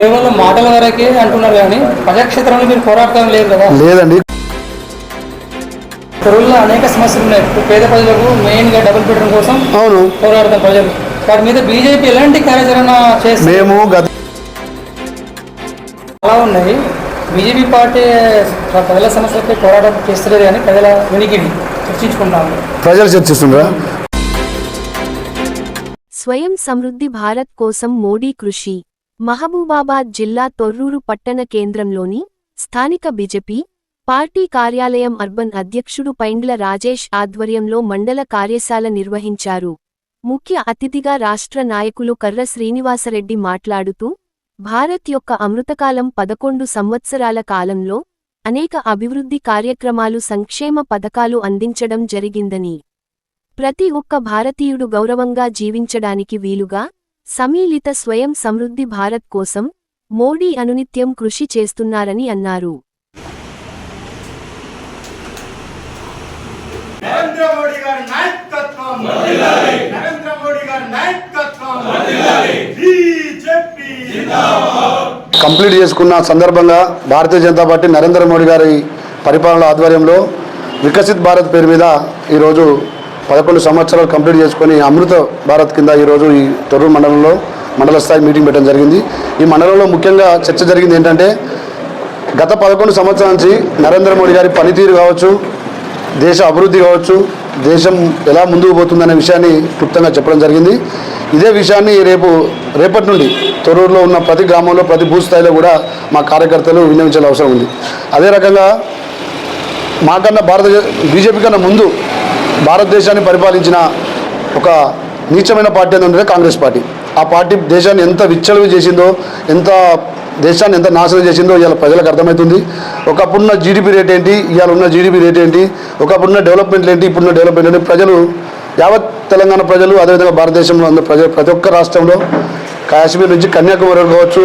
కేవలం మాటల వరకే అంటున్నారు కానీ ప్రజాక్షేత్రంలో మీరు పోరాటం లేదు కదా? లేదండి. తొరుల్లో అనేక సమస్యలు ఉన్నాయి. ఇప్పుడు పేద ప్రజలకు మెయిన్గా డబుల్ బెడ్రూమ్ కోసం అవును. పోరాడతాం ప్రజలు. వాటి మీద బీజేపీ ఎలాంటి కార్యాచరణ చేస్తుంది? మేము గత అలా ఉన్నాయి. బీజేపీ పార్టీ ప్రజల సమస్యలపై పోరాటం చేస్తలేదు కానీ ప్రజల వినికిడి చర్చించుకుంటాము ప్రజలు చర్చిస్తుండ్రా? స్వయం సమృద్ధి భారత్ కోసం మోడీ కృషి. మహబూబాబాద్ జిల్లా తొర్రూరు పట్టణ కేంద్రంలోని స్థానిక బీజేపీ పార్టీ కార్యాలయం అర్బన్ అధ్యక్షుడు పైండ్ల రాజేష్ ఆధ్వర్యంలో మండల కార్యశాల నిర్వహించారు. ముఖ్య అతిథిగా రాష్ట్ర నాయకులు కర్ర శ్రీనివాసరెడ్డి మాట్లాడుతూ భారత్ యొక్క అమృతకాలం పదకొండు సంవత్సరాల కాలంలో అనేక అభివృద్ధి కార్యక్రమాలు సంక్షేమ పథకాలు అందించడం జరిగిందని ప్రతి ఒక్క భారతీయుడు గౌరవంగా జీవించడానికి వీలుగా సమీలిత స్వయం సమృద్ధి భారత్ కోసం మోడీ అనునిత్యం కృషి చేస్తున్నారని అన్నారు. నరేంద్ర మోడీ గారి నాయకత్వం. నరేంద్ర మోడీ గారి నాయకత్వం. బీజేపీ. కంప్లీట్ చేసుకున్న సందర్భంగా భారతీయ జనతా పార్టీ నరేంద్ర మోడీ గారి పరిపాలన ఆధ్వర్యంలో వికసిత్ భారత్ పేరు మీద ఈరోజు పదకొండు సంవత్సరాలు కంప్లీట్ చేసుకొని అమృత భారత్ కింద ఈరోజు ఈ తొర్రూరు మండలంలో మండల స్థాయి మీటింగ్ పెట్టడం జరిగింది. ఈ మండలంలో ముఖ్యంగా చర్చ జరిగింది ఏంటంటే గత పదకొండు సంవత్సరాల నుంచి నరేంద్ర మోడీ గారి పనితీరు కావచ్చు దేశ అభివృద్ధి కావచ్చు దేశం ఎలా ముందుకు పోతుందనే విషయాన్ని క్లుప్తంగా చెప్పడం జరిగింది. ఇదే విషయాన్ని రేపు రేపటి నుండి తొర్రూరులో ఉన్న ప్రతి గ్రామంలో ప్రతి భూస్థాయిలో స్థాయిలో కూడా మా కార్యకర్తలు విన్నవించాల్సిన అవసరం ఉంది. అదే రకంగా మాకన్నా భారత బీజేపీ కన్నా ముందు భారతదేశాన్ని పరిపాలించిన ఒక నీచమైన పార్టీ ఏంటంటే కాంగ్రెస్ పార్టీ. ఆ పార్టీ దేశాన్ని ఎంత విచ్చలవి చేసిందో ఎంత దేశాన్ని ఎంత నాశనం చేసిందో ఇవాళ ప్రజలకు అర్థమవుతుంది. ఒకప్పుడున్న జీడిపి రేట్ ఏంటి ఇవాళ ఉన్న జీడిపి రేట్ ఏంటి ఒకప్పుడున్న డెవలప్మెంట్ ఏంటి ఇప్పుడున్న డెవలప్మెంట్ ఏంటి ప్రజలు యావత్ తెలంగాణ ప్రజలు అదేవిధంగా భారతదేశంలో అందరూ ప్రజలు ప్రతి ఒక్క రాష్ట్రంలో కాశ్మీర్ నుంచి కన్యాకుమారి వరకు కావచ్చు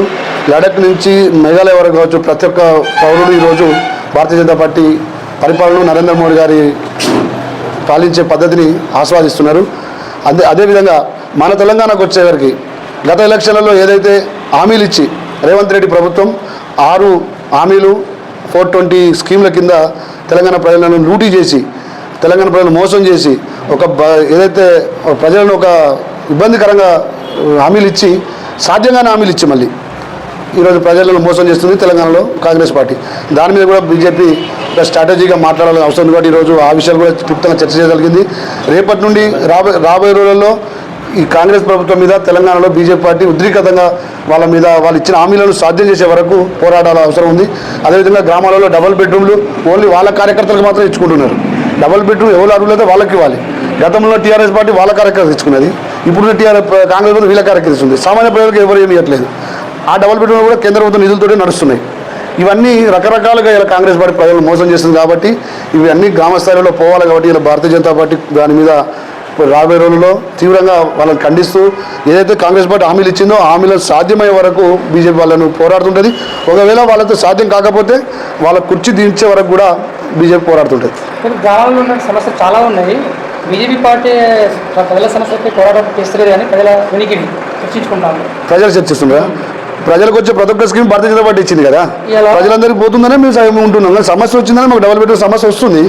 లడక్ నుంచి మేఘాలయ వరకు కావచ్చు ప్రతి ఒక్క పౌరుడు ఈరోజు భారతీయ జనతా పార్టీ పరిపాలన నరేంద్ర మోడీ గారి పాలించే పద్ధతిని ఆస్వాదిస్తున్నారు. అదే అదేవిధంగా మన తెలంగాణకు వచ్చేవారికి గత ఎలక్షన్లలో ఏదైతే హామీలు ఇచ్చి రేవంత్ రెడ్డి ప్రభుత్వం ఆరు హామీలు ఫోర్ ట్వంటీ స్కీమ్ల కింద తెలంగాణ ప్రజలను లూటీ చేసి తెలంగాణ ప్రజలను మోసం చేసి ఒక ఏదైతే ప్రజలను ఒక ఇబ్బందికరంగా హామీలు ఇచ్చి సాధ్యంగానే హామీలు ఇచ్చి మళ్ళీ ఈరోజు ప్రజలను మోసం చేస్తుంది తెలంగాణలో కాంగ్రెస్ పార్టీ. దాని మీద కూడా బీజేపీ ఒక స్ట్రాటజీగా మాట్లాడాలని అవసరం కాబట్టి ఈరోజు ఆ విషయాలు కూడా క్లుప్తంగా చర్చ చేయగలిగింది. రేపటి నుండి రాబోయే రాబోయే రోజుల్లో ఈ కాంగ్రెస్ ప్రభుత్వం మీద తెలంగాణలో బీజేపీ పార్టీ ఉద్రిక్తంగా వాళ్ళ మీద వాళ్ళు ఇచ్చిన హామీలను సాధ్యం చేసే వరకు పోరాడాల అవసరం ఉంది. అదేవిధంగా గ్రామాలలో డబల్ బెడ్రూమ్లు ఓన్లీ వాళ్ళ కార్యకర్తలకు మాత్రం ఇచ్చుకుంటున్నారు. డబల్ బెడ్రూమ్ ఎవరు అర్హులైతే వాళ్ళకి ఇవ్వాలి. గతంలో టీఆర్ఎస్ పార్టీ వాళ్ళ కార్యకర్త ఇచ్చుకున్నది ఇప్పుడు టీఆర్ఎస్ కాంగ్రెస్ ప్రభుత్వం వీళ్ళ కార్యకర్త ఇస్తుంది సామాన్య ప్రజలకు ఎవరు ఏమి ఇవ్వట్లేదు. ఆ డబల్ బెడ్రూమ్ కూడా కేంద్ర ప్రభుత్వం నిధులతోనే నడుస్తున్నాయి. ఇవన్నీ రకరకాలుగా ఇలా కాంగ్రెస్ పార్టీ ప్రజలను మోసం చేస్తుంది కాబట్టి ఇవి అన్ని గ్రామ స్థాయిలో పోవాలి కాబట్టి ఇలా భారతీయ జనతా పార్టీ దాని మీద రాబోయే రోజుల్లో తీవ్రంగా వాళ్ళని ఖండిస్తూ ఏదైతే కాంగ్రెస్ పార్టీ హామీలు ఇచ్చిందో హామీలను సాధ్యమయ్యే వరకు బీజేపీ వాళ్ళను పోరాడుతుంటుంది. ఒకవేళ వాళ్ళతో సాధ్యం కాకపోతే వాళ్ళ కుర్చీ దించే వరకు కూడా బీజేపీ పోరాడుతుంటుంది. గ్రామాల్లో ఉన్న సమస్యలు చాలా ఉన్నాయి. బీజేపీ పార్టీ ప్రజల సమస్యలపై పోరాటం చేస్తలేదు కానీ ప్రజల వినికిడి చర్చించుకుంటాము. ప్రజలు చర్చిస్తున్నారా ప్రజలకు వచ్చే ప్రతి ఒక్క స్కీమ్ భారతీయ జనతా పార్టీ ఇచ్చింది కదా. ప్రజలందరికీ పోతుందనే మేము సహాయం ఉంటున్నాం. సమస్య వచ్చిందని మాకు డబుల్ బెడ్రూమ్ సమస్య వస్తుంది.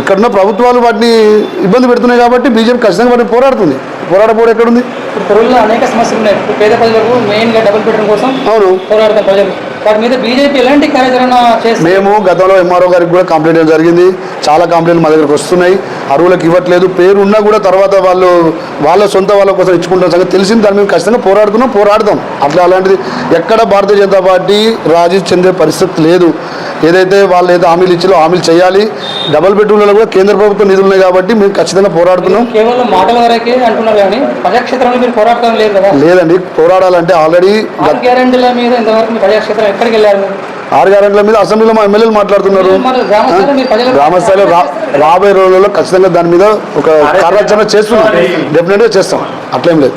ఇక్కడ ఉన్న ప్రభుత్వాలు వాటిని ఇబ్బంది పెడుతున్నాయి కాబట్టి బీజేపీ ఖచ్చితంగా వాటిని పోరాడుతుంది. పోరాడపోవడం ఎక్కడుంది? ఇప్పుడు అనేక సమస్యలు ఉన్నాయి. పేద ప్రజలకు మెయిన్గా డబుల్ బెడ్రూమ్ కోసం అవును. పోరాడతాం ప్రజలు. వాటి మీద బీజేపీ ఎలాంటి కార్యాచరణ చేస్తుంది? మేము గతంలో ఎంఆర్ఓ గారికి కూడా కంప్లైంట్ జరిగింది. చాలా కంప్లైంట్లు మా దగ్గరకు వస్తున్నాయి. అరువులకు ఇవ్వట్లేదు. పేరు ఉన్నా కూడా తర్వాత వాళ్ళు వాళ్ళ సొంత వాళ్ళ కోసం ఇచ్చుకుంటాం సంగతి తెలిసింది. దాని మీద ఖచ్చితంగా పోరాడుతున్నాం పోరాడతాం. అట్లా అలాంటిది ఎక్కడ భారతీయ జనతా పార్టీ రాజీ చెందే పరిస్థితి లేదు. ఏదైతే వాళ్ళు ఏదో హామీలు ఇచ్చారో హామీలు చేయాలి. డబుల్ బెడ్రూమ్లలో కూడా కేంద్ర ప్రభుత్వం నిధులు ఉన్నాయి కాబట్టి మేము ఖచ్చితంగా పోరాడుతున్నాం. కేవలం మాటల వరకే అంటున్నారు కానీ ప్రజాక్షేత్రంలో మీరు పోరాటం లేదు కదా? లేదండి పోరాడాలంటే ఆల్రెడీ గ్యారెంటీల మీద ఇంతవరకు ప్రజాక్షేత్రం ఎక్కడికి వెళ్ళారు? ఆరు గ్యారెంట్ల మీద అసెంబ్లీలో మా ఎమ్మెల్యేలు మాట్లాడుతున్నారు. మరి గ్రామ స్థాయిలో మీరు ప్రజలకు గ్రామ స్థాయిలో రా- రాబోయే రోజుల్లో ఖచ్చితంగా దాని మీద ఒక కార్యాచరణ చేస్తున్నాం. డెఫినెట్గా చేస్తాం. అట్లేం లేదు.